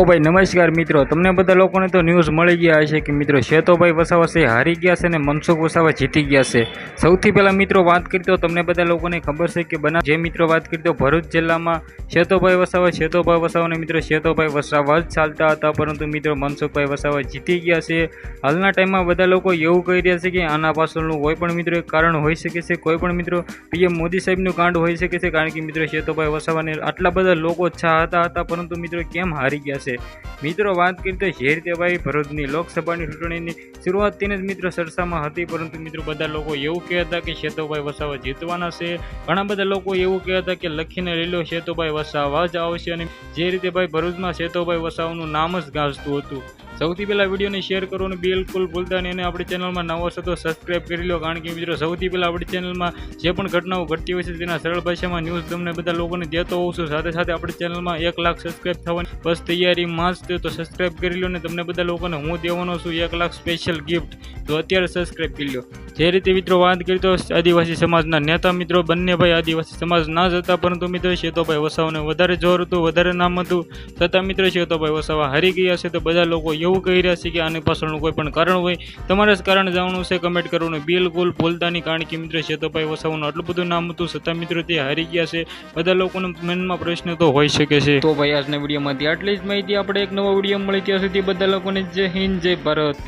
ઓ ભાઈ નમસ્કાર મિત્રો. તમને બધા લોકોને તો ન્યૂઝ મળી ગયા હશે કે મિત્રો શેતોભાઈ વસાવા છે, હારી ગયા છે અને મનસુખ વસાવા જીતી ગયા છે. સૌથી પહેલાં મિત્રો વાત કરી તો તમને બધા લોકોને ખબર છે કે બના જે મિત્રો વાત કરી તો ભરૂચ જિલ્લામાં શેતોભાઈ વસાવા, શેતોભાઈ વસાવાને મિત્રો શેતોભાઈ વસાવા જ ચાલતા હતા. પરંતુ મિત્રો મનસુખભાઈ વસાવા જીતી ગયા છે. હાલના ટાઈમમાં બધા લોકો એવું કહી રહ્યા છે કે આના પાછળનું કોઈ પણ મિત્રો એક કારણ હોઈ શકે છે. કોઈ પણ મિત્રો પીએમ મોદી સાહેબનું કાંડ હોઈ શકે છે. કારણ કે મિત્રો શેતોભાઈ વસાવાને આટલા બધા લોકો ચાહતા હતા. પરંતુ મિત્રો કેમ હારી ગયા છે. મિત્રો, વાત કરીએ તો જે રીતે ભરૂચની લોકસભાની ચૂંટણીની શરૂઆતથી જ મિત્રો સરસામાં હતી, પરંતુ મિત્રો બધા લોકો એવું કહેતા કે શેતોભાઈ વસાવા જીતવાના છે. ઘણા બધા લોકો એવું કહેતા કે લખીને લીલો શેતોભાઈ વસાવા જ આવશે. અને જે રીતે ભાઈ ભરૂચમાં શેતોભાઈ વસાવાનું નામ જ ગાજતું હતું. સૌથી પહેલાં વિડીયોને શેર કરવાનું બિલકુલ ભૂલતા નહીં અને આપણી ચેનલમાં નવો છો તો સબસ્ક્રાઈબ કરી લો. કારણ કે મિત્રો, સૌથી પહેલાં આપણી ચેનલમાં જે પણ ઘટનાઓ ઘટતી હોય છે તેના સરળ ભાષામાં ન્યૂઝ તમને બધા લોકોને દેતો હોઉં છું. સાથે સાથે આપણી ચેનલમાં એક લાખ સબસ્ક્રાઈબ થવાની બસ તૈયારીમાં જ તો સબસ્ક્રાઈબ કરી લો ને તમને બધા લોકોને હું દેવાનો છું એક લાખ સ્પેશિયલ ગિફ્ટ તો અત્યારે સબસ્ક્રાઈબ કરી લો. જે રીતે મિત્રો વાત કરી તો આદિવાસી સમાજના નેતા મિત્રો, બંને ભાઈ આદિવાસી સમાજ ના જ હતા, પરંતુ મિત્રો શેતોભાઈ વસાવાને વધારે જોર હતું, વધારે નામ હતું. છતાં મિત્રો શેતોભાઈ વસાવા હારી ગયા છે, તો બધા લોકો એવું કહી રહ્યા છે કે આની પાછળનું કોઈ પણ કારણ હોય. તમારે જ કારણ જાણવું છે કમેન્ટ કરવાનું બિલકુલ ભૂલતા નહીં, કારણ કે મિત્રો શેતોભાઈ વસાવાનું આટલું બધું નામ હતું, છતાં મિત્રો તે હારી ગયા છે. બધા લોકોના મનમાં પ્રશ્ન તો હોઈ શકે છે. તો ભાઈ, આજના વિડીયોમાંથી આટલી જ માહિતી. આપણે એક નવો વીડિયો મળી ત્યાં સુધી બધા લોકોને જય હિન્દ, જય ભારત.